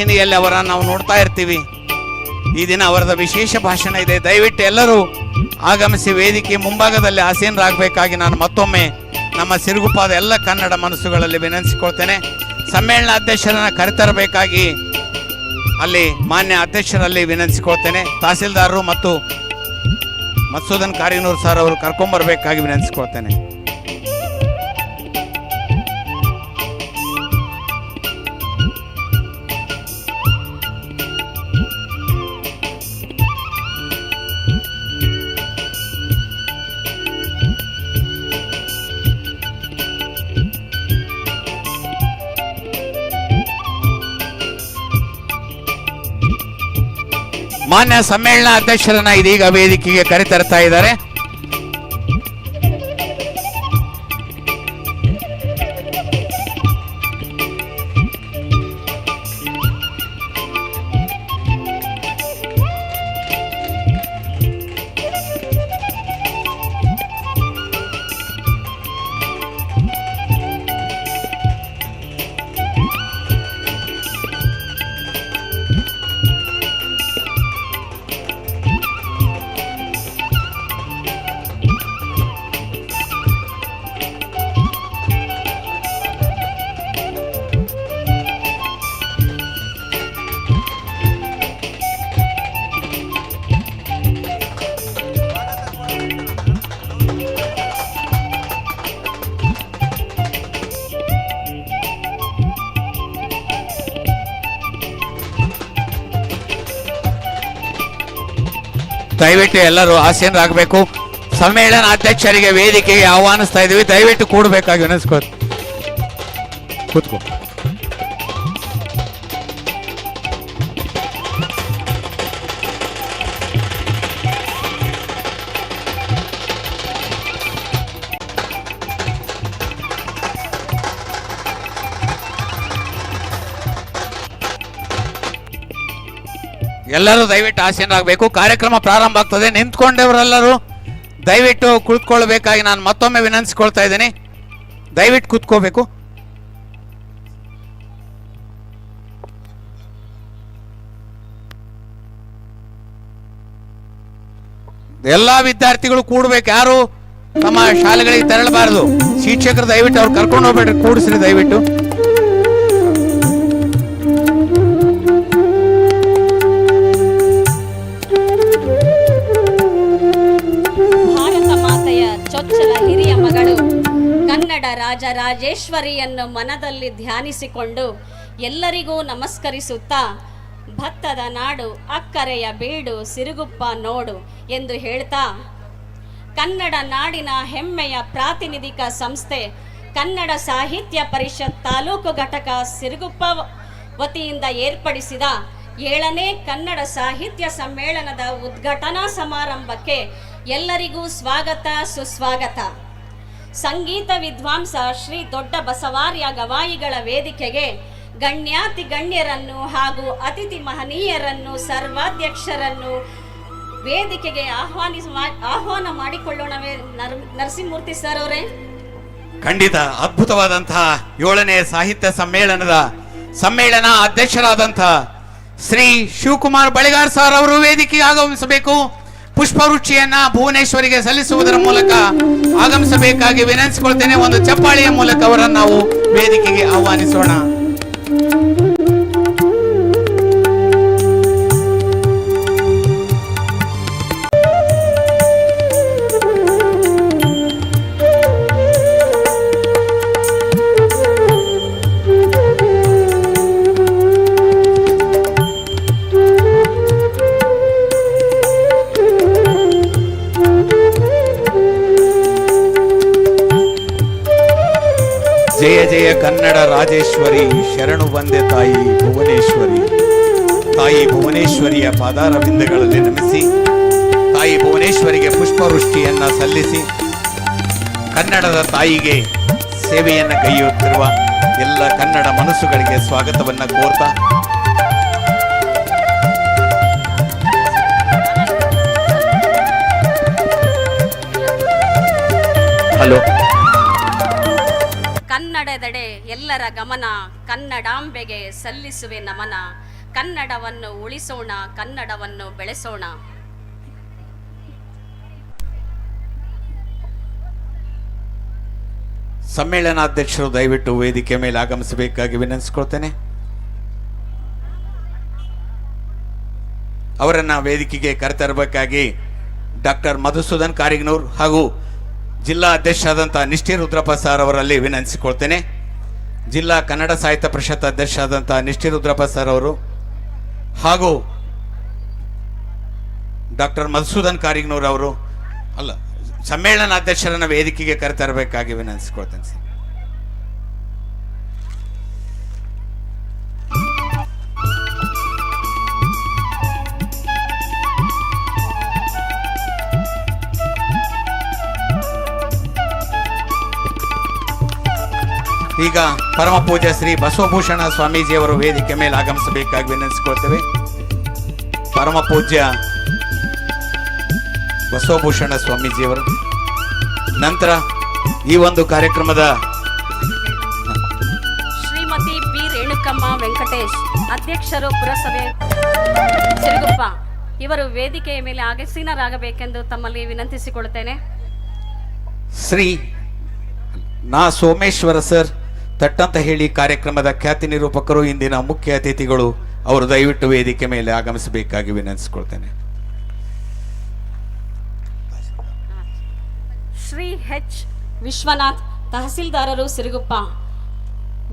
ಹಿಂದಿಯಲ್ಲಿ ಅವರ ನಾವು ನೋಡ್ತಾ ಇರ್ತೀವಿ. ಈ ದಿನ ಅವರದ ವಿಶೇಷ ಭಾಷಣ ಇದೆ. ದಯವಿಟ್ಟು ಎಲ್ಲರೂ ಆಗಮಿಸಿ ವೇದಿಕೆ ಮುಂಭಾಗದಲ್ಲಿ ಆಸೀನರಾಗಬೇಕಾಗಿ ನಾನು ಮತ್ತೊಮ್ಮೆ ನಮ್ಮ ಸಿರುಗುಪ್ಪಾದ ಎಲ್ಲ ಕನ್ನಡ ಮನಸ್ಸುಗಳಲ್ಲಿ ವಿನಂತಿಸಿಕೊಳ್ತೇನೆ. ಸಮ್ಮೇಳನ ಅಧ್ಯಕ್ಷರನ್ನು ಕರೆತರಬೇಕಾಗಿ ಅಲ್ಲಿ ಮಾನ್ಯ ಅಧ್ಯಕ್ಷರಲ್ಲಿ ವಿನಂತಿಸಿಕೊಳ್ತೇನೆ. ತಹಸೀಲ್ದಾರರು ಮತ್ತು ಮತ್ಸೂದನ್ ಕಾರಿನೂರ್ ಸರ್ ಅವರು ಕರ್ಕೊಂಬರ್ಬೇಕಾಗಿ ವಿನಂತಿಸಿಕೊಳ್ತೇನೆ. ಮಾನ್ಯ ಸಮ್ಮೇಳನ ಅಧ್ಯಕ್ಷರನ್ನ ಇದೀಗ ವೇದಿಕೆಗೆ ಕರೆತರ್ತಾ ಇದ್ದಾರೆ. ದಯವಿಟ್ಟು ಎಲ್ಲರೂ ಆಸೀನರಾಗಬೇಕು. ಸಮ್ಮೇಳನ ಅಧ್ಯಕ್ಷರಿಗೆ ವೇದಿಕೆಗೆ ಆಹ್ವಾನಿಸ್ತಾ ಇದ್ದೀವಿ. ದಯವಿಟ್ಟು ಕೂಡಬೇಕಾಗಿ ಅನಿಸ್ಕೋ ಕೂತ್ಕೋ. ಎಲ್ಲರೂ ದಯವಿಟ್ಟು ಆಸೀನರಾಗಬೇಕು. ಕಾರ್ಯಕ್ರಮ ಪ್ರಾರಂಭ ಆಗ್ತದೆ. ನಿಂತ್ಕೊಂಡವರೆಲ್ಲರೂ ದಯವಿಟ್ಟು ಕುಳಿತುಕೊಳ್ಬೇಕಾಗಿ ನಾನು ಮತ್ತೊಮ್ಮೆ ವಿನಂತಿಸ್ಕೊಳ್ತಾ ಇದ್ದೀನಿ. ದಯವಿಟ್ಟು ಕೂತ್ಕೋಬೇಕು. ಎಲ್ಲಾ ವಿದ್ಯಾರ್ಥಿಗಳು ಕೂಡ್ಬೇಕು. ಯಾರು ತಮ್ಮ ಶಾಲೆಗಳಿಗೆ ತೆರಳಬಾರದು. ಶಿಕ್ಷಕರು ದಯವಿಟ್ಟು ಅವ್ರು ಕರ್ಕೊಂಡು ಹೋಗ್ಬೇಡ್ರಿ. ಕೂಡಿಸ್ರಿ ದಯವಿಟ್ಟು. ಭಾರತ ಮಾತೆಯ ಚೊಚ್ಚಲ ಹಿರಿಯ ಮಗಳು ಕನ್ನಡ ರಾಜರಾಜೇಶ್ವರಿಯನ್ನು ಮನದಲ್ಲಿ ಧ್ಯಾನಿಸಿಕೊಂಡು ಎಲ್ಲರಿಗೂ ನಮಸ್ಕರಿಸುತ್ತಾ, ಭತ್ತದ ನಾಡು, ಅಕ್ಕರೆಯ ಬೀಡು, ಸಿರುಗುಪ್ಪ ನೋಡು ಎಂದು ಹೇಳ್ತಾ, ಕನ್ನಡ ನಾಡಿನ ಹೆಮ್ಮೆಯ ಪ್ರಾತಿನಿಧಿಕ ಸಂಸ್ಥೆ, ಕನ್ನಡ ಸಾಹಿತ್ಯ ಪರಿಷತ್ ತಾಲೂಕು ಘಟಕ ಸಿರುಗುಪ್ಪ ವತಿಯಿಂದ ಏರ್ಪಡಿಸಿದ ಏಳನೇ ಕನ್ನಡ ಸಾಹಿತ್ಯ ಸಮ್ಮೇಳನದ ಉದ್ಘಾಟನಾ ಸಮಾರಂಭಕ್ಕೆ ಎಲ್ಲರಿಗೂ ಸ್ವಾಗತ, ಸುಸ್ವಾಗತ. ಸಂಗೀತ ವಿದ್ವಾಂಸ ಶ್ರೀ ದೊಡ್ಡ ಬಸವಾರ್ಯ ಗವಾಯಿಗಳ ವೇದಿಕೆಗೆ ಗಣ್ಯಾತಿ ಗಣ್ಯರನ್ನು ಹಾಗೂ ಅತಿಥಿ ಮಹನೀಯರನ್ನು, ಸರ್ವಾಧ್ಯಕ್ಷರನ್ನು ವೇದಿಕೆಗೆ ಆಹ್ವಾನಿಸ ಆಹ್ವಾನ ಮಾಡಿಕೊಳ್ಳೋಣವೇ ನರ್, ನರಸಿಂಹಮೂರ್ತಿ ಸರ್ ಅವರೇ. ಖಂಡಿತ, ಅದ್ಭುತವಾದಂತಹ ಏಳನೇ ಸಾಹಿತ್ಯ ಸಮ್ಮೇಳನದ ಸಮ್ಮೇಳನ ಅಧ್ಯಕ್ಷರಾದಂತಹ ಶ್ರೀ ಶಿವಕುಮಾರ್ ಬಳಿಗಾರ್ ಸರ್ ಅವರು ವೇದಿಕೆಗೆ ಆಗಮಿಸಬೇಕು. ಪುಷ್ಪವೃಕ್ಷಿಯನ್ನ ಭುವನೇಶ್ವರಿಗೆ ಸಲ್ಲಿಸುವುದರ ಮೂಲಕ ಆಗಮಿಸಬೇಕಾಗಿ ವಿನಂತಿಸಿಕೊಳ್ತೇನೆ. ಒಂದು ಚಪ್ಪಾಳಿಯ ಮೂಲಕ ಅವರನ್ನು ನಾವು ವೇದಿಕೆಗೆ ಆಹ್ವಾನಿಸೋಣ. ಜಯ ಜಯ ಕನ್ನಡ ರಾಜೇಶ್ವರಿ. ಶರಣು ಬಂದೆ ತಾಯಿ ಭುವನೇಶ್ವರಿ. ತಾಯಿ ಭುವನೇಶ್ವರಿಯ ಪಾದಾರ ಬಿಂದುಗಳಲ್ಲಿ ನಮಿಸಿ, ತಾಯಿ ಭುವನೇಶ್ವರಿಗೆ ಪುಷ್ಪವೃಷ್ಟಿಯನ್ನ ಸಲ್ಲಿಸಿ, ಕನ್ನಡದ ತಾಯಿಗೆ ಸೇವೆಯನ್ನ ಕೈಯುತ್ತಿರುವ ಎಲ್ಲ ಕನ್ನಡ ಮನಸ್ಸುಗಳಿಗೆ ಸ್ವಾಗತವನ್ನ ಕೋರ್ತಾ. ಹಲೋ. ಕನ್ನಡದೆಡೆ ಎಲ್ಲರ ಗಮನ ಕನ್ನಡಾಂಬೆಗೆ ಸಲ್ಲಿಸುವೆ ನಮನ. ಕನ್ನಡವನ್ನು ಉಳಿಸೋಣ, ಕನ್ನಡವನ್ನು ಬೆಳೆಸೋಣ. ಸಮ್ಮೇಳನಾಧ್ಯಕ್ಷರು ದಯವಿಟ್ಟು ವೇದಿಕೆ ಮೇಲೆ ಆಗಮಿಸಬೇಕಾಗಿ ವಿನಂತಿಸ್ಕೊಳ್ತೇನೆ. ಅವರನ್ನ ವೇದಿಕೆಗೆ ಕರೆತರಬೇಕಾಗಿ ಡಾಕ್ಟರ್ ಮಧುಸೂದನ್ ಕಾರಿಗ್ನೂರ್ ಹಾಗೂ ಜಿಲ್ಲಾ ಅಧ್ಯಕ್ಷರಾದಂಥ ನಿಷ್ಠಿ ರುದ್ರಪ್ಪ ಸರ್ ಅವರಲ್ಲಿ ವಿನಂತಿಸಿಕೊಳ್ತೇನೆ. ಜಿಲ್ಲಾ ಕನ್ನಡ ಸಾಹಿತ್ಯ ಪರಿಷತ್ ಅಧ್ಯಕ್ಷರಾದಂಥ ನಿಷ್ಠಿ ರುದ್ರಪ್ಪ ಸರ್ ಅವರು ಹಾಗೂ ಡಾಕ್ಟರ್ ಮಧುಸೂದನ್ ಕಾರಿಗ್ನೂರ್ ಅವರು, ಅಲ್ಲ ಸಮ್ಮೇಳನಾಧ್ಯಕ್ಷರನ್ನು ವೇದಿಕೆಗೆ ಕರೆತರಬೇಕಾಗಿ ವಿನಂತಿಸಿಕೊಳ್ತೇನೆ ಸರ್. ಈಗ ಪರಮ ಪೂಜ್ಯ ಶ್ರೀ ಬಸವಭೂಷಣ ಸ್ವಾಮೀಜಿಯವರು ವೇದಿಕೆ ಮೇಲೆ ಆಗಮಿಸಬೇಕಾಗಿ ವಿನಂತಿಸಿಕೊಳ್ತೇವೆ. ಪರಮ ಪೂಜ್ಯ ಬಸವಭೂಷಣ ಸ್ವಾಮೀಜಿಯವರು ನಂತರ ಈ ಒಂದು ಕಾರ್ಯಕ್ರಮದ ಶ್ರೀಮತಿ ಬಿ ರೇಣುಕಮ್ಮ ವೆಂಕಟೇಶ್ ಅಧ್ಯಕ್ಷರು ಪುರಸಭೆ ಸಿರುಗುಪ್ಪ ಇವರು ವೇದಿಕೆಯ ಮೇಲೆ ಆಗಸೀನರಾಗಬೇಕೆಂದು ತಮ್ಮಲ್ಲಿ ವಿನಂತಿಸಿಕೊಳ್ಳುತ್ತೇನೆ ಶ್ರೀ ನಾ ಸೋಮೇಶ್ವರ ಸರ್ ತಟ್ಟಂತ ಹೇಳಿ ಕಾರ್ಯಕ್ರಮದ ಖ್ಯಾತಿ ನಿರೂಪಕರು ಇಂದಿನ ಮುಖ್ಯ ಅತಿಥಿಗಳು ಅವರು ದಯವಿಟ್ಟು ವೇದಿಕೆ ಮೇಲೆ ಆಗಮಿಸಬೇಕಾಗಿ ವಿನಂತಿಸಿಕೊಳ್ತೇನೆ. ಶ್ರೀ ಹೆಚ್ ವಿಶ್ವನಾಥ್ ತಹಸೀಲ್ದಾರರು ಸಿರುಗುಪ್ಪ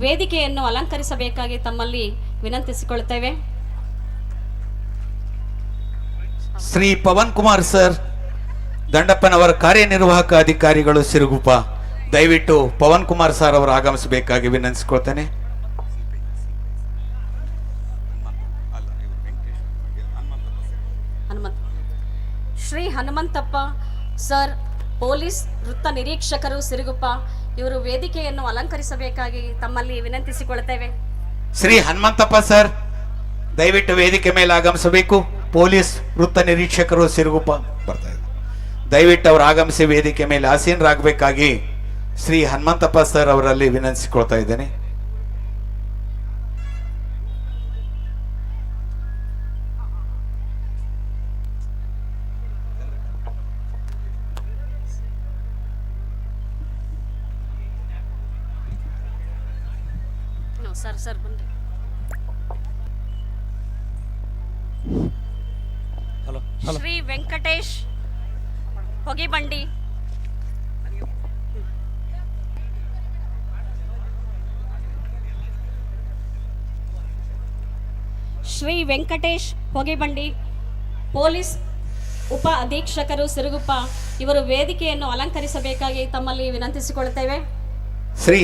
ವೇದಿಕೆಯನ್ನು ಅಲಂಕರಿಸಬೇಕಾಗಿ ತಮ್ಮಲ್ಲಿ ವಿನಂತಿಸಿಕೊಳ್ಳುತ್ತೇವೆ ಶ್ರೀ ಪವನ್ ಕುಮಾರ್ ಸರ್ ದಂಡಪ್ಪನವರ ಕಾರ್ಯನಿರ್ವಾಹಕ ಅಧಿಕಾರಿಗಳು ಸಿರುಗುಪ್ಪ ದಯವಿಟ್ಟು ಪವನ್ ಕುಮಾರ್ ಸರ್ ಅವರು ಆಗಮಿಸಬೇಕಾಗಿ ವಿನಂತಿಸ್ಕೊಳ್ತೇನೆ. ಶ್ರೀ ಹನುಮಂತಪ್ಪ ಸರ್ ಪೊಲೀಸ್ ವೃತ್ತ ನಿರೀಕ್ಷಕರು ಸಿರುಗುಪ್ಪ ಇವರು ವೇದಿಕೆಯನ್ನು ಅಲಂಕರಿಸಬೇಕಾಗಿ ತಮ್ಮಲ್ಲಿ ವಿನಂತಿಸಿಕೊಳ್ಳುತ್ತೇವೆ. ಶ್ರೀ ಹನುಮಂತಪ್ಪ ಸರ್ ದಯವಿಟ್ಟು ವೇದಿಕೆ ಮೇಲೆ ಆಗಮಿಸಬೇಕು. ಪೊಲೀಸ್ ವೃತ್ತ ನಿರೀಕ್ಷಕರು ಸಿರುಗುಪ್ಪ ಬರ್ತಾ ಇದ್ದಾರೆ. ದಯವಿಟ್ಟು ಅವರು ಆಗಮಿಸಿ ವೇದಿಕೆ ಮೇಲೆ ಆಸೀನರಾಗಬೇಕಾಗಿ ಶ್ರೀ ಹನುಮಂತಪ್ಪ ಸರ್ ಅವರಲ್ಲಿ ವಿನಂತಿಸಿಕೊಳ್ತಾ ಇದ್ದೇನೆ. ಸರ್ ಸರ್ ಬನ್ನಿ ಶ್ರೀ ವೆಂಕಟೇಶ್ ಹೊಗೆಬಂಡಿ. ಶ್ರೀ ವೆಂಕಟೇಶ್ ಹೊಗೆಬಂಡಿ ಪೊಲೀಸ್ ಉಪ ಅಧೀಕ್ಷಕರು ಸಿರುಗುಪ್ಪ ಇವರು ವೇದಿಕೆಯನ್ನು ಅಲಂಕರಿಸಬೇಕಾಗಿ ತಮ್ಮಲ್ಲಿ ವಿನಂತಿಸಿಕೊಳ್ಳುತ್ತೇವೆ.